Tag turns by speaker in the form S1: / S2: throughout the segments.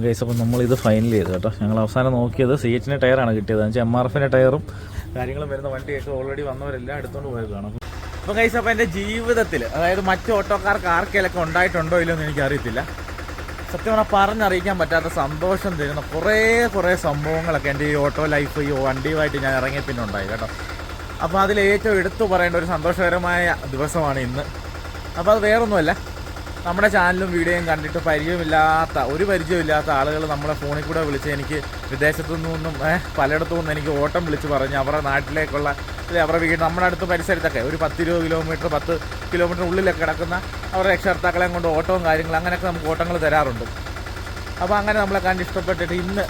S1: Guys അപ്പം നമ്മളിത് final ചെയ്തു കേട്ടോ. ഞങ്ങൾ അവസാനം നോക്കിയത് സി എച്ചിന്റെ ടയറാണ് കിട്ടിയത്. എന്ന് വെച്ചാൽ എം ആർ എഫിന്റെ ടയറും കാര്യങ്ങളും വരുന്ന വണ്ടിയൊക്കെ ഓൾറെഡി വന്നവരെല്ലാം എടുത്തുകൊണ്ട് പോയതാണ് അപ്പോൾ ഗൈസ് അപ്പോൾ എന്റെ ജീവിതത്തിൽ അതായത് മറ്റു ഓട്ടോക്കാർക്ക് ആർക്കെങ്കിലൊക്കെ ഉണ്ടായിട്ടുണ്ടോ ഇല്ലയോ എന്ന് എനിക്കറിയത്തില്ല. സത്യം പറഞ്ഞാൽ പറഞ്ഞറിയിക്കാൻ പറ്റാത്ത സന്തോഷം തരുന്ന കുറേ കുറേ സംഭവങ്ങളൊക്കെ എന്റെ ഈ ഓട്ടോ ലൈഫ് ഈ വണ്ടിയുമായിട്ട് ഞാൻ ഇറങ്ങിയ പിന്നെ ഉണ്ടായി കേട്ടോ. അപ്പോൾ അതിൽ ഏറ്റവും എടുത്തു പറയേണ്ട ഒരു സന്തോഷകരമായ ദിവസമാണ് ഇന്ന്. അപ്പോൾ അത് വേറൊന്നുമല്ല. നമ്മുടെ ചാനലും വീഡിയോയും കണ്ടിട്ട് പരിചയമില്ലാത്ത ഒരു പരിചയമില്ലാത്ത ആളുകൾ നമ്മളെ ഫോണിൽ കൂടെ വിളിച്ച് എനിക്ക് വിദേശത്തു നിന്നും പലയിടത്തു നിന്നും എനിക്ക് ഓട്ടം വിളിച്ച് പറഞ്ഞ്. അവരുടെ നാട്ടിലേക്കുള്ള അവരുടെ വീട് നമ്മുടെ അടുത്ത് പരിസരത്തൊക്കെ ഒരു പത്തിരുപത് കിലോമീറ്റർ പത്ത് കിലോമീറ്റർ ഉള്ളിലൊക്കെ കിടക്കുന്ന അവരുടെ രക്ഷകർത്താക്കളെ കൊണ്ട് ഓട്ടവും കാര്യങ്ങളും അങ്ങനെയൊക്കെ നമുക്ക് ഓട്ടങ്ങൾ തരാറുണ്ട്. അപ്പോൾ അങ്ങനെ നമ്മളെ കണ്ട് ഇഷ്ടപ്പെട്ടിട്ട് ഇന്ന്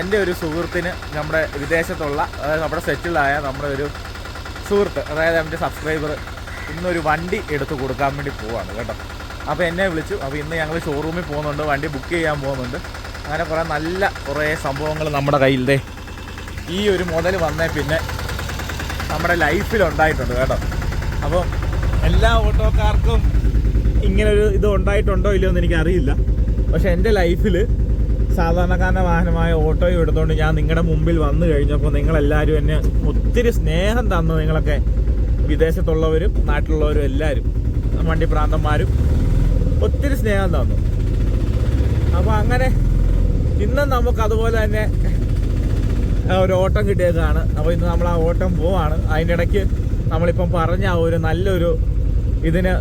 S1: എന്റെ ഒരു സുഹൃത്തിന് നമ്മുടെ വിദേശത്തുള്ള അതായത് നമ്മുടെ സെറ്റിലായ നമ്മുടെ ഒരു സുഹൃത്ത് അതായത് എന്റെ സബ്സ്ക്രൈബർ ഇന്നൊരു വണ്ടി എടുത്തു കൊടുക്കാൻ വേണ്ടി പോവാണ് കേട്ടോ. അപ്പോൾ എന്നെ വിളിച്ചു. അപ്പോൾ ഇന്ന് ഞങ്ങൾ ഷോറൂമിൽ പോകുന്നുണ്ട്. വണ്ടി ബുക്ക് ചെയ്യാൻ പോകുന്നുണ്ട്. അങ്ങനെ കുറേ നല്ല കുറേ സംഭവങ്ങൾ നമ്മുടെ കയ്യിലേ ഈ ഒരു മോഡൽ വന്നേ പിന്നെ നമ്മുടെ ലൈഫിൽ ഉണ്ടായിട്ടുണ്ട് കേട്ടോ. അപ്പം എല്ലാ ഓട്ടോക്കാർക്കും ഇങ്ങനൊരു ഇത് ഉണ്ടായിട്ടുണ്ടോ ഇല്ലയോ എന്ന് എനിക്കറിയില്ല. പക്ഷെ എന്റെ ലൈഫിൽ സാധാരണക്കാരന്റെ വാഹനമായ ഓട്ടോയും എടുത്തുകൊണ്ട് ഞാൻ നിങ്ങളുടെ മുമ്പിൽ വന്നു കഴിഞ്ഞപ്പോൾ നിങ്ങളെല്ലാവരും എന്നെ ഒത്തിരി സ്നേഹം തന്നു നിങ്ങളൊക്കെ വിദേശത്തുള്ളവരും നാട്ടിലുള്ളവരും എല്ലാവരും വണ്ടി പ്രാന്തന്മാരും. ഒത്തിരി സ്നേഹം തന്നു. അപ്പോൾ അങ്ങനെ ഇന്നും നമുക്ക് അതുപോലെ തന്നെ ഒരു ഓട്ടം കിട്ടിയതാണ് അപ്പോൾ ഇന്ന് നമ്മൾ ആ ഓട്ടം പോവാണ്. ഇടയ്ക്ക് നമ്മളിപ്പം പറഞ്ഞ ഒരു നല്ലൊരു ഇതിന്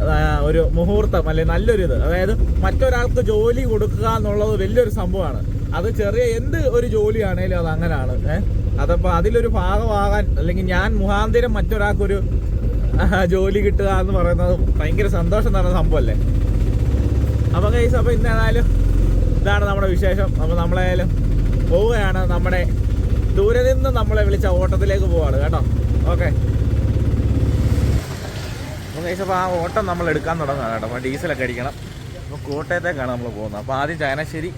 S1: ഒരു മുഹൂർത്തം അല്ലെ നല്ലൊരു ഇത്. അതായത് മറ്റൊരാൾക്ക് ജോലി കൊടുക്കുക എന്നുള്ളത് വലിയൊരു സംഭവമാണ്. അത് ചെറിയ എന്ത് ഒരു ജോലിയാണേലും അത് അങ്ങനെയാണ് ഏഹ് അതപ്പോൾ അതിലൊരു ഭാഗമാകാൻ അല്ലെങ്കിൽ ഞാൻ മുഖാന്തിരം മറ്റൊരാൾക്കൊരു ജോലി കിട്ടുക എന്ന് പറയുന്നത് ഭയങ്കര സന്തോഷം തരുന്ന സംഭവമല്ലേ? അപ്പോൾ കൈസ് അപ്പോൾ ഇന്നേതായാലും ഇതാണ് നമ്മുടെ വിശേഷം. അപ്പോൾ നമ്മളായാലും പോവുകയാണ്. നമ്മുടെ ദൂരെ നിന്ന് നമ്മളെ വിളിച്ച ഓട്ടത്തിലേക്ക് പോവാണ് കേട്ടോ. ഓക്കെ അപ്പോൾ കൈസ് അപ്പോൾ ആ ഓട്ടം നമ്മൾ എടുക്കാൻ തുടങ്ങുകയാണ് കേട്ടോ. അപ്പോൾ ഡീസലൊക്കെ അടിക്കണം. അപ്പോൾ കോട്ടയത്തേക്കാണ് നമ്മൾ പോകുന്നത്. അപ്പോൾ ആദ്യം ചങ്ങനാശ്ശേരി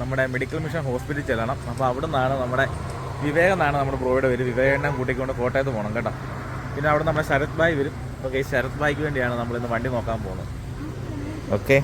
S1: നമ്മുടെ മെഡിക്കൽ മിഷൻ ഹോസ്പിറ്റലിൽ ചെല്ലണം. അപ്പോൾ അവിടെ നിന്നാണ് നമ്മുടെ വിവേകം എന്നാണ് നമ്മുടെ ബ്രോയുടെ വരും വിവേകണ്ണൻ കൂട്ടിക്കൊണ്ട് കോട്ടയത്ത് പോകണം കേട്ടോ. പിന്നെ അവിടെ നമ്മുടെ ശരത് ഭായ് വരും. ഓക്കെ ശരത് ഭായ്ക്ക് വേണ്ടിയാണ് നമ്മളിന്ന് വണ്ടി നോക്കാൻ പോകുന്നത്. ഓക്കെ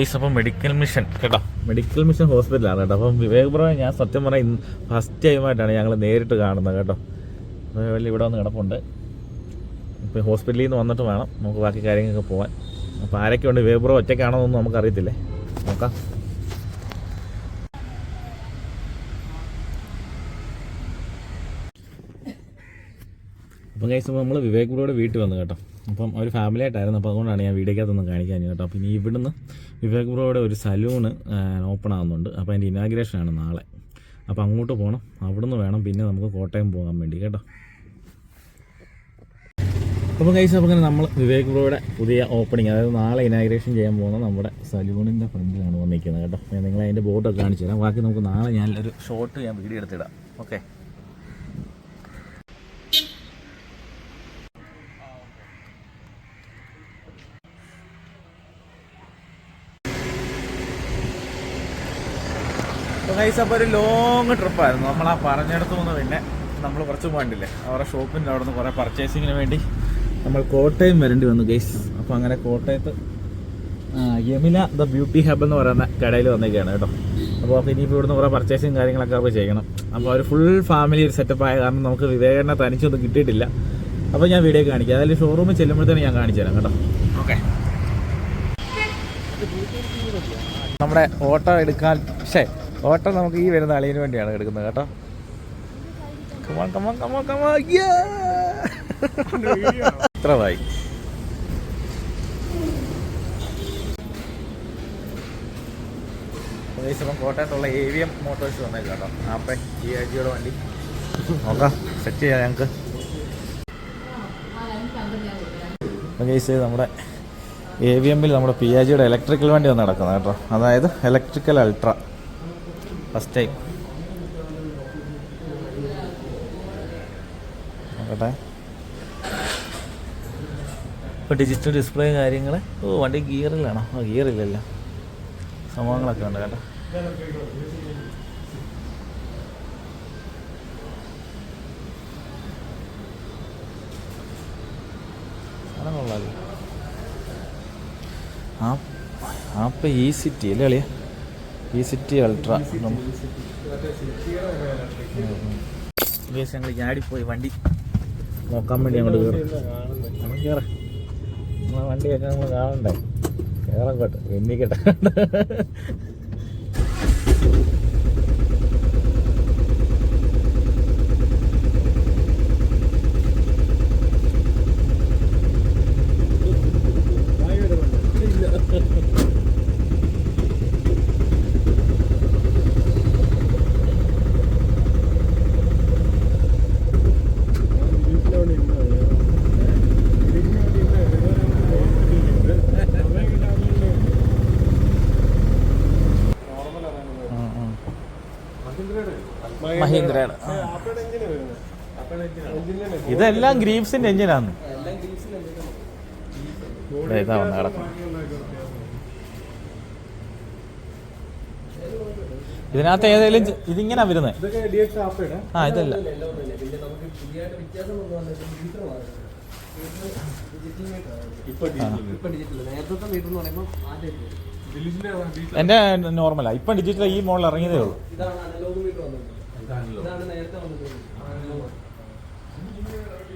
S1: ഗൈസ് അപ്പം മെഡിക്കൽ മിഷൻ കേട്ടോ. മെഡിക്കൽ മിഷൻ ഹോസ്പിറ്റലാണ് കേട്ടോ. അപ്പം വിവേക് ബ്രോ ഞാൻ സത്യം പറഞ്ഞാൽ ഫസ്റ്റ് ടൈമായിട്ടാണ് ഞങ്ങൾ നേരിട്ട് കാണുന്നത് കേട്ടോ. അപ്പോൾ വലിയ ഇവിടെ വന്ന് കിടപ്പുണ്ട്. ഇപ്പോൾ ഹോസ്പിറ്റലിൽ നിന്ന് വന്നിട്ട് വേണം നമുക്ക് ബാക്കി കാര്യങ്ങൾക്ക് പോകാൻ അപ്പോൾ ആരൊക്കെ ഉണ്ട് വിവേക് ബ്രോ ഒറ്റയ്ക്കാണോ എന്നൊന്നും നമുക്കറിയത്തില്ലേ? നോക്കാം. അപ്പം കഴിച്ചപ്പോൾ നമ്മൾ വിവേക് ബ്രോയുടെ വീട്ടിൽ വന്നു കേട്ടോ. അപ്പം ഒരു ഫാമിലി ആയിട്ടായിരുന്നു. അപ്പോൾ അതുകൊണ്ടാണ് ഞാൻ വീഡിയോക്കകത്തൊന്നും കാണിക്കാൻ കേട്ടോ. ഇനി ഇവിടുന്ന് വിവേക് ബ്രോയുടെ ഒരു സലൂണ് ഓപ്പൺ ആകുന്നുണ്ട് അപ്പോൾ അതിന്റെ ഇനാഗ്രേഷൻ ആണ് നാളെ. അപ്പോൾ അങ്ങോട്ട് പോകണം അവിടുന്ന് വേണം പിന്നെ നമുക്ക് കോട്ടയം പോകാൻ വേണ്ടി കേട്ടോ. അപ്പോൾ കൈസ് അപ്പോൾ അങ്ങനെ നമ്മൾ വിവേക് ബ്രോയുടെ പുതിയ ഓപ്പണിങ് അതായത് നാളെ ഇനാഗ്രേഷൻ ചെയ്യാൻ പോകുന്ന നമ്മുടെ സലൂണിന്റെ ഫ്രണ്ടിലാണ് വന്നിരിക്കുന്നത് കേട്ടോ. ഞാൻ നിങ്ങളെ അതിന്റെ ബോർഡൊക്കെ കാണിച്ചു തരാം. ബാക്കി നമുക്ക് നാളെ ഞാൻ ഒരു ഷോട്ട് ഞാൻ വീഡിയോ എടുത്തിടാം. ഓക്കെ ഗൈസ് അപ്പോൾ ഒരു ലോങ് ട്രിപ്പായിരുന്നു നമ്മൾ ആ പറഞ്ഞെടുത്തു നിന്ന് പിന്നെ നമ്മൾ കുറച്ച് പോകണ്ടില്ലേ അവരുടെ ഷോപ്പിന്റെ അവിടെ നിന്ന് കുറേ പർച്ചേസിങ്ങിന് വേണ്ടി നമ്മൾ കോട്ടയം വരേണ്ടി വന്നു ഗൈസ് അപ്പോൾ അങ്ങനെ കോട്ടയത്ത് യമില ദ ബ്യൂട്ടി ഹബ് എന്ന് പറയുന്ന കടയിൽ വന്നേക്കാണ് കേട്ടോ. അപ്പോൾ അപ്പോൾ ഇനിയിപ്പോൾ ഇവിടുന്ന് കുറേ പർച്ചേസിങ് കാര്യങ്ങളൊക്കെ അപ്പോൾ ചെയ്യണം. അപ്പോൾ ഒരു ഫുൾ ഫാമിലി ഒരു സെറ്റപ്പ് ആയ കാരണം നമുക്ക് വിവേകനെ തനിച്ചൊന്നും കിട്ടിയിട്ടില്ല. അപ്പോൾ ഞാൻ വീഡിയോ കാണിക്കാം. അതായത് ഷോറൂമിൽ ചെല്ലുമ്പോഴത്തേനും ഞാൻ കാണിച്ചു തരാം കേട്ടോ. ഓക്കെ നമ്മുടെ ഓട്ടോ എടുക്കാൻ പക്ഷേ ഓട്ടോ നമുക്ക് ഈ വരുന്ന അളിയന് വേണ്ടിയാണ് എടുക്കുന്നത് കേട്ടോ. കമാ കമാ കമാ കമാ ഇത്രതായി കോട്ടയത്തുള്ള എ വി എം മോട്ടോഴ്സ് വന്നേക്ക് കേട്ടോ. ആപ്പേ ഈ ആഴ്ചയുടെ വണ്ടി. നോക്കാം സെറ്റ് ചെയ്യാം ഞങ്ങൾക്ക് നമ്മുടെ എ വി എമ്മിൽ നമ്മുടെ പി ആ ജിയുടെ ഇലക്ട്രിക്കൽ വണ്ടി വന്ന് നടക്കുന്നത് കേട്ടോ. അതായത് ഇലക്ട്രിക്കൽ അൾട്ര ഫസ്റ്റ് ടൈം നോക്കട്ടെ. ഇപ്പോൾ ഡിജിറ്റൽ ഡിസ്പ്ലേ കാര്യങ്ങൾ ഓ വണ്ടി ഗിയറിലാണോ. ആ ഗിയറില്ലല്ലോ. സംഭവങ്ങളൊക്കെ ഉണ്ട് കേട്ടോ. ആ ആപ്പ് ഈ സിറ്റി അല്ലേ അളിയ ഇ സിറ്റി അൾട്ര ഞങ്ങൾ ചാടിപ്പോയി വണ്ടി. നോക്കാൻ വേണ്ടി അങ്ങോട്ട് കയറും നമ്മൾ കയറ നമ്മളെ വണ്ടിയൊക്കെ നമ്മൾ കാണണ്ടേ? കയറക്കോട്ടെ എണ്ണിക്കട്ടെ ഇതെല്ലാം ഗ്രീവ്സിന്റെ എഞ്ചിനാണ് ഇതാ ഇതിനകത്ത് ഏതെങ്കിലും ഇതിങ്ങനെ വരുന്നത് ആ ഇതല്ല. എന്റെ നോർമലാ. ഇപ്പം ഡിജിറ്റൽ ഈ മോഡൽ ഇറങ്ങിയതേ ഉള്ളൂ.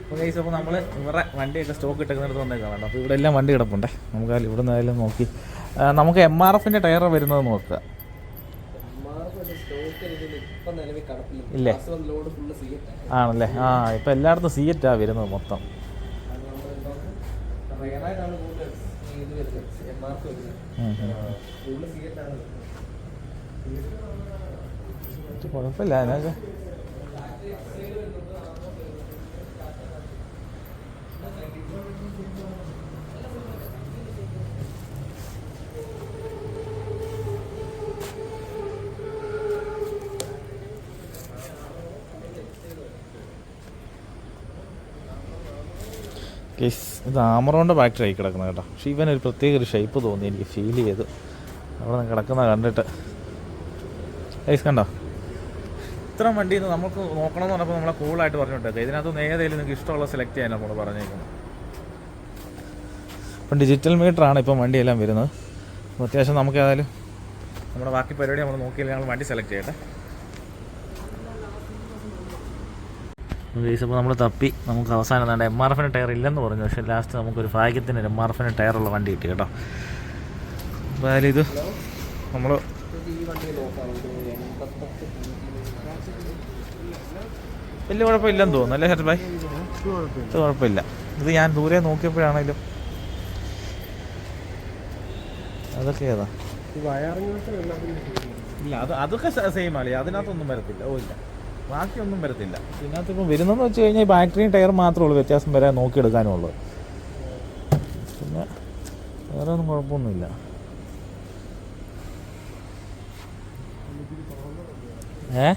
S1: അപ്പോൾ ഗൈസ് അപ്പോൾ നമ്മൾ ഇവരുടെ വണ്ടിയൊക്കെ സ്റ്റോക്ക് ഇട്ടേക്കുന്നിടത്ത് വന്നേക്കാണ് കേട്ടോ അപ്പോൾ ഇവിടെ എല്ലാം വണ്ടി കിടപ്പുണ്ടേ. നമുക്ക് ഇവിടെ നിന്നായാലും നോക്കി. നമുക്ക് എം ആർ എഫിന്റെ ടയർ വരുന്നത് നോക്കുക. ഇല്ലേ? ആണല്ലേ? ആ ഇപ്പം എല്ലായിടത്തും സി എറ്റാ വരുന്നത് മൊത്തം. കുഴപ്പമില്ല അതിനൊക്കെ കേസ് ഇത് ആമറോണിന്റെ ആയി കിടക്കുന്നത് കേട്ടോ. പക്ഷേ ഇവനൊരു പ്രത്യേക ഒരു ഷേപ്പ് തോന്നി എനിക്ക് ഫീൽ ചെയ്ത്. അവിടെ നിന്ന് കിടക്കുന്ന കണ്ടിട്ട്. കേസ് കണ്ടോ? ഇത്ര വണ്ടിയിൽ നിന്ന് നമുക്ക് നോക്കണമെന്ന് പറഞ്ഞപ്പോൾ നമ്മളെ കൂളായിട്ട് പറഞ്ഞിട്ടേക്ക് ഇതിനകത്ത് ഏതെങ്കിലും നിങ്ങൾക്ക് ഇഷ്ടമുള്ള സെലക്ട് ചെയ്യാൻ നമ്മൾ പറഞ്ഞേക്കുന്നത് ഇപ്പം ഡിജിറ്റൽ മീറ്ററാണ് ഇപ്പം വണ്ടിയെല്ലാം വരുന്നത്. അത്യാവശ്യം നമുക്ക് ഏതായാലും നമ്മുടെ ബാക്കി പരിപാടി നമ്മൾ നോക്കിയില്ല ഞങ്ങൾ വണ്ടി സെലക്ട് ചെയ്യട്ടെ. അപ്പോൾ നമ്മൾ തപ്പി നമുക്ക് അവസാനം വേണ്ട എം ആർ എഫിന് ടയർ ഇല്ലെന്ന് പറഞ്ഞു. പക്ഷേ ലാസ്റ്റ് നമുക്കൊരു ഭാഗ്യത്തിന് എം ആർ എഫിന് ടയറുള്ള വണ്ടി കിട്ടി കേട്ടോ. എന്തായാലും ഇത് നമ്മൾ വലിയ കുഴപ്പമില്ലെന്ന് തോന്നുന്നു അല്ലേ ഹെർബായ് ഇത് കുഴപ്പമില്ല. ഇത് ഞാൻ ദൂരെ നോക്കിയപ്പോഴാണെങ്കിലും അതൊക്കെ ഏതാ? ഇല്ല അത് അതൊക്കെ സെയിം ആളി അതിനകത്തൊന്നും വരത്തില്ല. ഓ ഇല്ല. ബാക്കിയൊന്നും വരത്തില്ല. ഇതിനകത്ത് ഇപ്പം വരുന്നതെന്ന് വെച്ച് കഴിഞ്ഞാൽ ബാറ്ററിയും ടയർ മാത്രമേ ഉള്ളൂ വ്യത്യാസം വരാൻ നോക്കിയെടുക്കാനുള്ളൂ. പിന്നെ വേറെ ഒന്നും കുഴപ്പമൊന്നുമില്ല. ഏ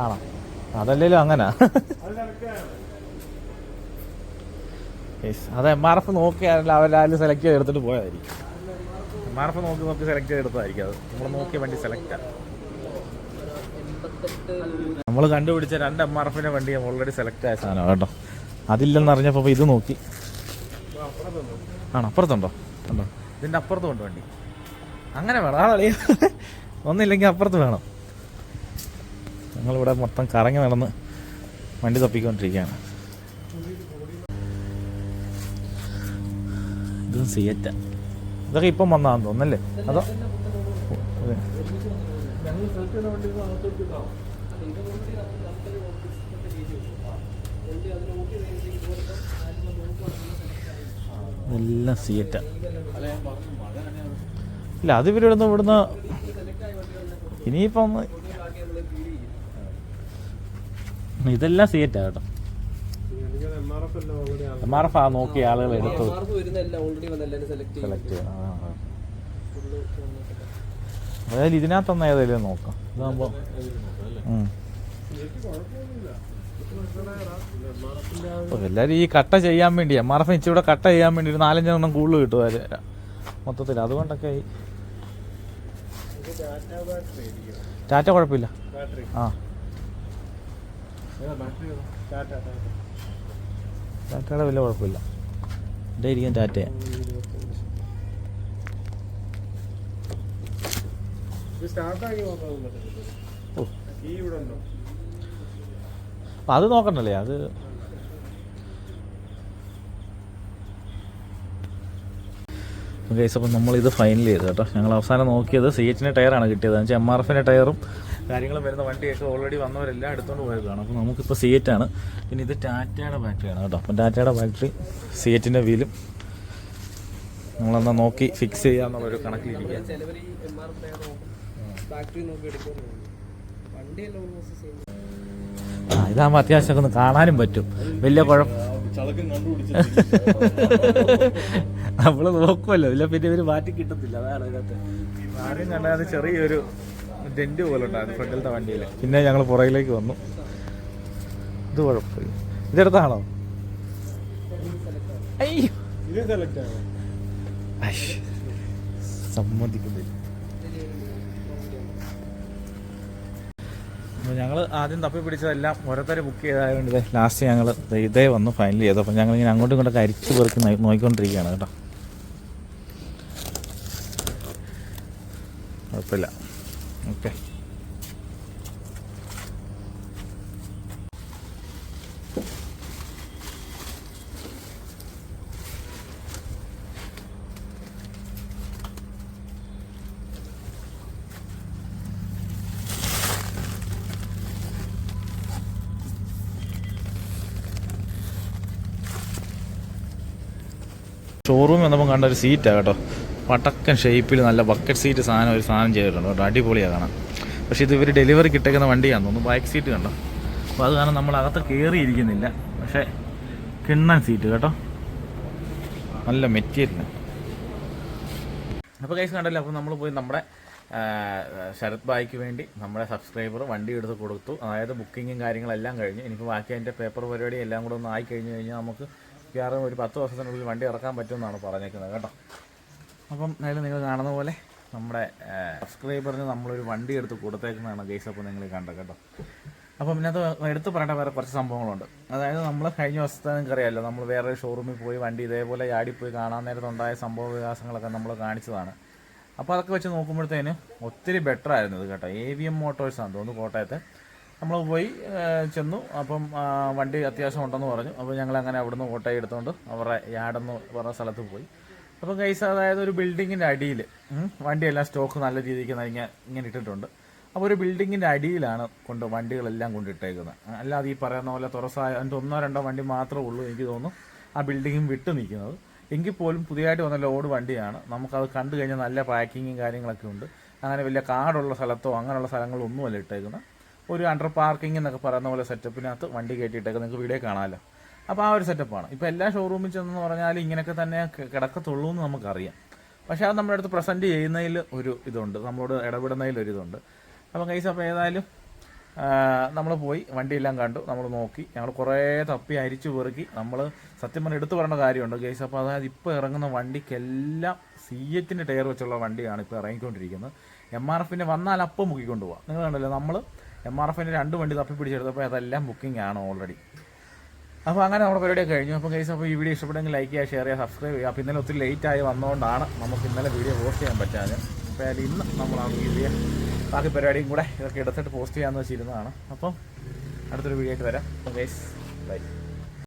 S1: ആണോ അതല്ലേലും അങ്ങനെ. അത് എം ആർ എഫ് നോക്കിയാണല്ലോ അവരാരും സെലക്ട് ചെയ്ത് എടുത്തിട്ട് പോയതായിരിക്കും. എം ആർ എഫ് നോക്കി നോക്കി സെലക്ട് ചെയ്ത് എടുത്തതായിരിക്കും അത്. നമ്മൾ നോക്കിയ വണ്ടി സെലക്ട് നമ്മൾ കണ്ടുപിടിച്ച രണ്ട് എം ആർ എഫിന്റെ വണ്ടി ഓൾറെഡി സെലക്ട് ആയ സാധനം. കേട്ടോ. അതില്ലെന്ന് അറിഞ്ഞപ്പോൾ ഇത് നോക്കി. ആണോ അപ്പുറത്തുണ്ടോ? ഉണ്ടോ? ഇതിന്റെ അപ്പുറത്തും ഉണ്ട് വണ്ടി. അങ്ങനെ വേണം. ഒന്നില്ലെങ്കിൽ അപ്പുറത്ത് വേണം. ഞങ്ങളിവിടെ മൊത്തം കറങ്ങി നടന്ന് വണ്ടി തപ്പിക്കൊണ്ടിരിക്കുകയാണ്. ഇതും സിയറ്റ ഇതൊക്കെ ഇപ്പം വന്നതാന്ന് തോന്നല്ലേ അതോ അതെ. സിയറ്റ ഇല്ല അത് ഇവരിവിടുന്ന് ഇവിടുന്ന് ഇനിയിപ്പം ഇതെല്ലാം സീറ്റാ കേട്ടോ.
S2: എം ആർ എഫ്
S1: ആ നോക്കി ആളുകൾ എടുത്തു.
S3: സെലക്ട്
S1: ചെയ്യണം. അതായത് ഇതിനകത്തൊന്ന് ഏതെങ്കിലും നോക്കാം. ഇതാകുമ്പോൾ എല്ലാവരും ഈ കട്ട ചെയ്യാൻ വേണ്ടി എം ആർ എഫ് ഇച്ചിവിടെ കട്ട ചെയ്യാൻ വേണ്ടി ഒരു നാലഞ്ചെണ്ണം കൂടുതൽ കിട്ടും അവർ മൊത്തത്തിൽ അതുകൊണ്ടൊക്കെ ഈ ടാറ്റ കുഴപ്പമില്ല. ആ
S2: ഏതാ ബാറ്ററി ഏതാ ടാറ്റ ടാറ്റ
S1: ടാറ്റയുടെ വലിയ കുഴപ്പമില്ല. ഇവിടെ ഇരിക്കും ടാറ്റ
S2: ഇത് സ്റ്റാർട്ടാക്കി നോക്കാൻ പറ്റത്തില്ല.
S1: ഓ.
S2: ഈ ഇവിടെ
S1: അത് നോക്കണ്ടല്ലേ? അത് ഗൈസ് അപ്പം നമ്മളിത് ഫൈനൽ ചെയ്തു കേട്ടോ. ഞങ്ങൾ അവസാനം നോക്കിയത് സി എച്ചിന്റെ ടയറാണ് കിട്ടിയത്. എന്ന് വെച്ചാൽ എം ആർ എഫിന്റെ ടയറും കാര്യങ്ങളും വരുന്ന വണ്ടിയൊക്കെ ഓൾറെഡി വന്നവരെല്ലാം എടുത്തുകൊണ്ട് പോയതാണ്. അപ്പോൾ നമുക്കിപ്പോൾ സി എറ്റാണ് പിന്നെ ഇത് ടാറ്റയുടെ ബാറ്ററിയാണ് കേട്ടോ. അപ്പം ടാറ്റയുടെ ബാറ്ററി സി എച്ചിന്റെ വീലും നമ്മളെന്നാൽ നോക്കി ഫിക്സ് ചെയ്യാന്നുള്ളൊരു കണക്കിലിരിക്കുക ആ ഇതാകുമ്പോൾ അത്യാവശ്യമൊക്കെ ഒന്ന് കാണാനും പറ്റും. വലിയ കുഴപ്പം. നമ്മൾ നോക്കുമല്ലോ ഇല്ല പിന്നെ ഇവർ മാറ്റി കിട്ടത്തില്ല. അതാണ് ഇതിനകത്ത്. ആദ്യം കണ്ടാൽ ചെറിയൊരു ഡെന്റ് പോലെ ഉണ്ടായിരുന്നു ഫ്രണ്ടിലത്തെ വണ്ടിയിൽ പിന്നെ ഞങ്ങൾ പുറകിലേക്ക് വന്നു. ഇത് കുഴപ്പമില്ല. ഇതെടുത്താണോ? അയ്യോ.
S2: ഇത്
S1: സമ്മതിക്കുന്നില്ല ഞങ്ങൾ ആദ്യം തപ്പി പിടിച്ചതെല്ലാം ഓരോരുത്തർ ബുക്ക് ചെയ്തായതുകൊണ്ട് ലാസ്റ്റ് ഞങ്ങൾ ഇതേ വന്ന് ഫൈനൽ ചെയ്തു. അപ്പോൾ ഞങ്ങൾ ഇങ്ങനെ അങ്ങോട്ടും ഇങ്ങോട്ടൊക്കെ അരിച്ചു പെറുക്കി നോക്കി- നോക്കിക്കൊണ്ടിരിക്കുകയാണ് കേട്ടോ. കുഴപ്പമില്ല. ഓക്കെ ഷോറൂമിൽ വന്നപ്പോൾ കണ്ട ഒരു സീറ്റാണ് കേട്ടോ. വടക്കൻ ഷേപ്പിൽ നല്ല ബക്കറ്റ് സീറ്റ് സാധനം ഒരു സാധനം ചെയ്തിട്ടുണ്ട് കേട്ടോ. അടിപൊളിയാണ് കാണാം പക്ഷേ ഇത് ഇവർ ഡെലിവറി കിട്ടേക്കുന്ന വണ്ടിയാണെന്ന് തോന്നുന്നു. ബാക്ക് സീറ്റ് കണ്ടോ? അപ്പോൾ അത് കാരണം നമ്മൾ അകത്ത് കയറിയിരിക്കുന്നില്ല പക്ഷേ കിണ്ണൻ സീറ്റ് കേട്ടോ. നല്ല മെറ്റീരിയൽ അപ്പോൾ കൈസ് കണ്ടല്ലോ അപ്പോൾ നമ്മൾ പോയി നമ്മുടെ ശരത് ബായിക്ക് വേണ്ടി നമ്മുടെ സബ്സ്ക്രൈബർ വണ്ടി എടുത്ത് കൊടുത്തു. അതായത് ബുക്കിങ്ങും കാര്യങ്ങളെല്ലാം കഴിഞ്ഞു. ഇനിയിപ്പോൾ ബാക്കി അതിന്റെ പേപ്പർ പരിപാടി എല്ലാം കൂടെ ഒന്ന് ആയി കഴിഞ്ഞു കഴിഞ്ഞാൽ നമുക്ക് മിക്കവാറും ഒരു പത്ത് ദിവസത്തിനുള്ളിൽ വണ്ടി ഇറക്കാൻ പറ്റുമെന്നാണ് പറഞ്ഞേക്കുന്നത് കേട്ടോ. അപ്പം എന്തായാലും നിങ്ങൾ കാണുന്ന പോലെ നമ്മുടെ സബ്സ്ക്രൈബറിന് നമ്മളൊരു വണ്ടി എടുത്ത് കൊടുത്തേക്കുന്നതാണ് ഗൈസ് അപ്പോൾ നിങ്ങൾ കണ്ടത് കേട്ടോ. അപ്പം ഇതിനകത്ത് എടുത്ത് പറയേണ്ട വേറെ കുറച്ച് സംഭവങ്ങളുണ്ട്. അതായത് നമ്മൾ കഴിഞ്ഞ ദിവസത്തെ നിങ്ങൾക്ക് അറിയാമല്ലോ നമ്മൾ വേറെ ഷോറൂമിൽ പോയി വണ്ടി ഇതേപോലെ പോയി കാണാൻ നേരത്തുണ്ടായ സംഭവ വികാസങ്ങളൊക്കെ നമ്മൾ കാണിച്ചതാണ്. അപ്പോൾ അതൊക്കെ വെച്ച് നോക്കുമ്പോഴത്തേന് ഒത്തിരി ബെറ്റർ ആയിരുന്നു ഇത് കേട്ടോ. എ വി എം മോട്ടോഴ്സാണ് തോന്നുന്നു കോട്ടയത്തെ. നമ്മൾ പോയി ചെന്നു. അപ്പം വണ്ടി അത്യാവശ്യം ഉണ്ടെന്ന് പറഞ്ഞു. അപ്പോൾ ഞങ്ങൾ അങ്ങനെ അവിടുന്ന് ഓട്ടോ എടുത്തുകൊണ്ട് അവരുടെ യാടെന്ന് പറഞ്ഞ സ്ഥലത്ത് പോയി. അപ്പം കൈസ് അതായത് ഒരു ബിൽഡിങ്ങിന്റെ അടിയിൽ വണ്ടിയെല്ലാം സ്റ്റോക്ക് നല്ല രീതിക്ക് ഇങ്ങനെ ഇങ്ങനെ ഇട്ടിട്ടുണ്ട്. അപ്പോൾ ഒരു ബിൽഡിങ്ങിന്റെ അടിയിലാണ് കൊണ്ട് വണ്ടികളെല്ലാം കൊണ്ടിട്ടേക്കുന്നത് അല്ലാതെ ഈ പറയുന്ന പോലെ തുറസായ അതിന്റെ ഒന്നോ രണ്ടോ വണ്ടി മാത്രമേ ഉള്ളൂ എനിക്ക് തോന്നുന്നു ആ ബിൽഡിങ്ങും വിട്ടു നിൽക്കുന്നത്. എങ്കിൽ പോലും പുതിയതായിട്ട് വന്ന ലോഡ് വണ്ടിയാണ്. നമുക്കത് കണ്ടു കഴിഞ്ഞാൽ നല്ല പാക്കിങ്ങും കാര്യങ്ങളൊക്കെ ഉണ്ട്. അങ്ങനെ വലിയ കാടുള്ള സ്ഥലത്തോ അങ്ങനെയുള്ള സ്ഥലങ്ങളൊന്നുമല്ല ഇട്ടേക്കുന്നത് ഒരു അണ്ടർ പാർക്കിംഗ് എന്നൊക്കെ പറയുന്ന പോലെ സെറ്റപ്പിനകത്ത് വണ്ടി കയറ്റിയിട്ടൊക്കെ നിങ്ങൾക്ക് വീഡിയോ കാണാമല്ലോ അപ്പോൾ ആ ഒരു സെറ്റപ്പാണ് ഇപ്പോൾ എല്ലാ ഷോറൂമിൽ ചെന്നെന്ന് പറഞ്ഞാൽ ഇങ്ങനെയൊക്കെ തന്നെ കിടക്കത്തുള്ളൂ എന്ന് നമുക്കറിയാം. പക്ഷേ അത് നമ്മുടെ അടുത്ത് പ്രസന്റ് ചെയ്യുന്നതിൽ ഒരു ഇതുണ്ട്. നമ്മളോട് ഇടപെടുന്നതിൽ ഇതുണ്ട്. അപ്പം കൈസ് അപ്പോൾ ഏതായാലും നമ്മൾ പോയി വണ്ടിയെല്ലാം കണ്ടു നമ്മൾ നോക്കി ഞങ്ങൾ കുറേ തപ്പി അരിച്ചു പെറുക്കി നമ്മൾ സത്യം പറഞ്ഞാൽ എടുത്തു പറയേണ്ട കാര്യമുണ്ട് ഗൈസ് അപ്പോൾ അതായത് ഇപ്പോൾ ഇറങ്ങുന്ന വണ്ടിക്കെല്ലാം സി എച്ചിന്റെ ടയർ വെച്ചുള്ള വണ്ടിയാണ് ഇപ്പോൾ ഇറങ്ങിക്കൊണ്ടിരിക്കുന്നത്. എം ആർ എഫിന്റെ വന്നാൽ അപ്പം മുക്കിക്കൊണ്ട് പോവാം നിങ്ങൾ കണ്ടല്ലോ നമ്മൾ എം ആർ എഫിന്റെ രണ്ട് വണ്ടി തപ്പി പിടിച്ചെടുത്തപ്പോൾ അതെല്ലാം ബുക്കിംഗ് ആണ് ഓൾറെഡി അപ്പോൾ അങ്ങനെ നമ്മുടെ പരിപാടിയൊക്കെ കഴിഞ്ഞു. അപ്പോൾ കേസ് അപ്പോൾ ഈ വീഡിയോ ഇഷ്ടപ്പെട്ടെങ്കിൽ ലൈക്ക് ചെയ്യുക ഷെയർ ചെയ്യുക സബ്സ്ക്രൈബ് ചെയ്യുക. അപ്പോൾ ഇന്നലെ ഒത്തിരി ലേറ്റ് ആയി വന്നതുകൊണ്ടാണ് നമുക്ക് ഇന്നലെ വീഡിയോ പോസ്റ്റ് ചെയ്യാൻ പറ്റാതെ അപ്പോൾ അതിൽ ഇന്ന് നമ്മൾ ആ വീഡിയോ ബാക്കി പരിപാടിയും കൂടെ ഇതൊക്കെ എടുത്തിട്ട് പോസ്റ്റ് ചെയ്യാമെന്ന് വെച്ചിരുന്നതാണ്. അപ്പം അടുത്തൊരു വീഡിയോ ആയിട്ട് വരാം. Guys bye